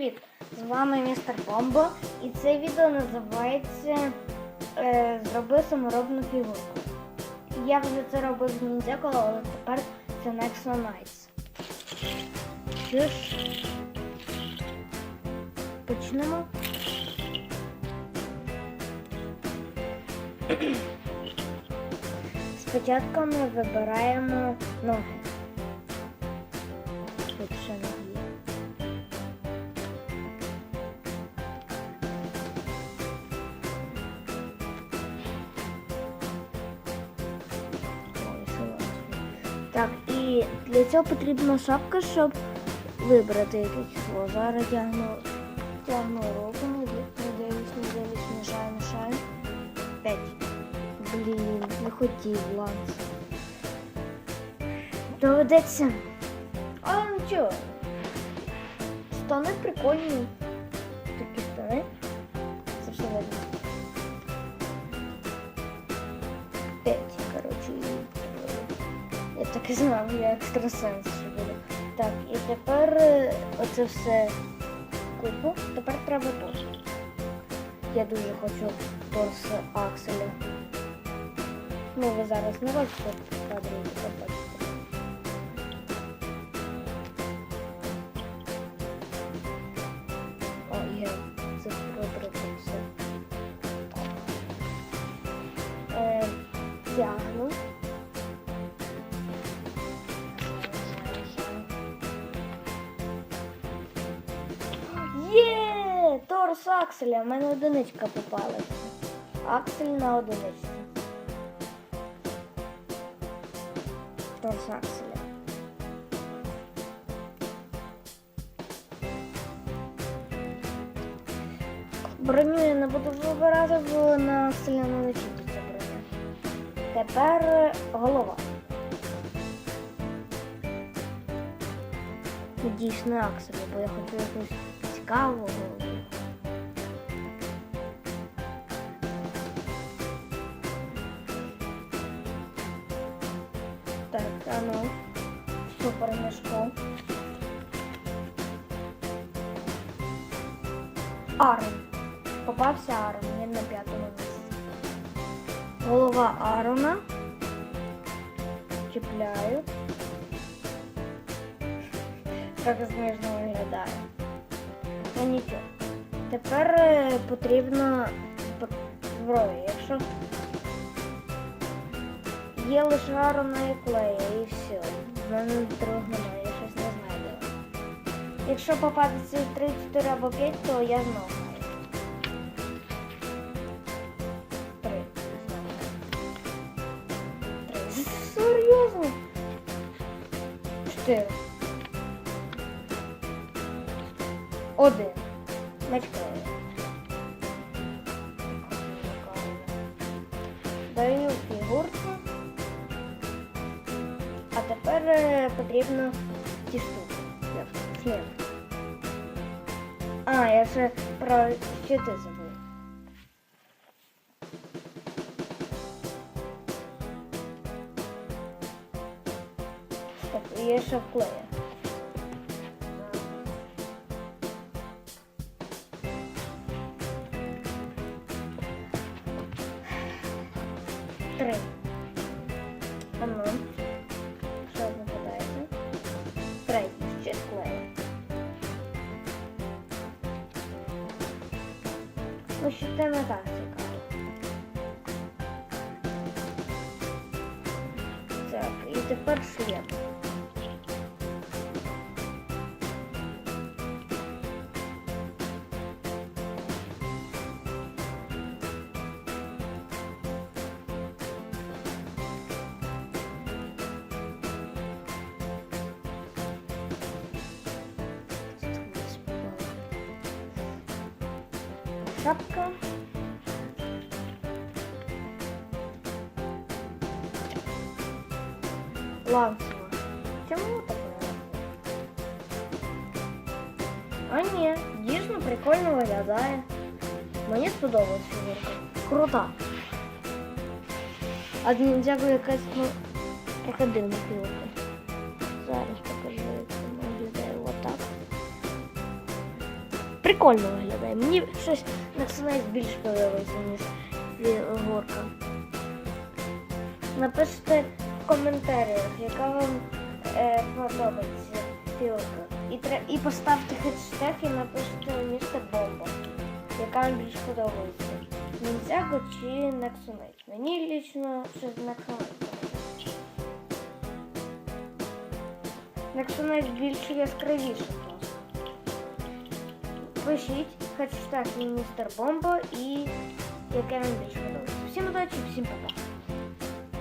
Привіт! З вами містер Бомбо і це відео називається е, Зроби саморобну фігурку. Я вже це робив з Ніндзяко, але тепер це Nexo Nights. Що ж, почнемо. Спочатку ми вибираємо ноги. Для цього потрібна шапка, щоб вибрати яке число. Зараз тягну, тягну руку, не ди- не дивлюсь, не дивлюсь, мішаю, мішаю. П'ять. Блін, не хотів ланц. Доведеться. Але нічого. Штани прикольні. Такі штани. Це все видно. П'ять, так і знав, я екстрасенс що буде. Так, і тепер е, оце все купу. Тепер треба торс. Я дуже хочу торс Акселя. Ну, ви зараз не бачите кадрі, ви побачите. О, я це все. Е, тягну. Торс Акселя, в мене одиничка попалася. Аксель на одиничці. Торс Акселя. Броню я не буду вибирати, бо на Акселя не лечиться броня. Тепер голова. Дійсно Акселя, бо я хочу якусь цікаву голову. А ну, супер мішко. Арон. Попався Арон, він на п'ятому місці. Голова Арона. Чіпляю. Так смішно виглядає. Ну нічого. Тепер е, потрібно є лише Арона і клея і все. В мене другого немає, я щось не знаю. Якщо попадеться 3, 4 або 5, то я знову. 3. Три. Серйозно? 4. Один. Меч. Даю фігурку. Тепер потрібно ті штуки. Як А, я ще про щити забув. І є ще вклея. Три. А Що це не так цікаво. Так, і тепер шлем. Шапка. Лансова. Чому так? А ні, дійсно прикольно виглядає. Мені сподобалась фігурка. Крута. А ніндзяго якась ну, трохи дивна фігурка. Прикольно виглядає. Мені щось Nexonite більш подобається, ніж фігурка. Напишіть в коментарях, яка вам е, подобається фігурка. І, і поставте хештег і напишіть містер Бомба, яка вам більш подобається. Ніндзяго чи Nexonite. Мені лічно щось Nexonite. Nexonite більш яскравіше просто. Пишіть хештег міністр Бомба і яке вам більше подобається. Всім удачі, всім пока.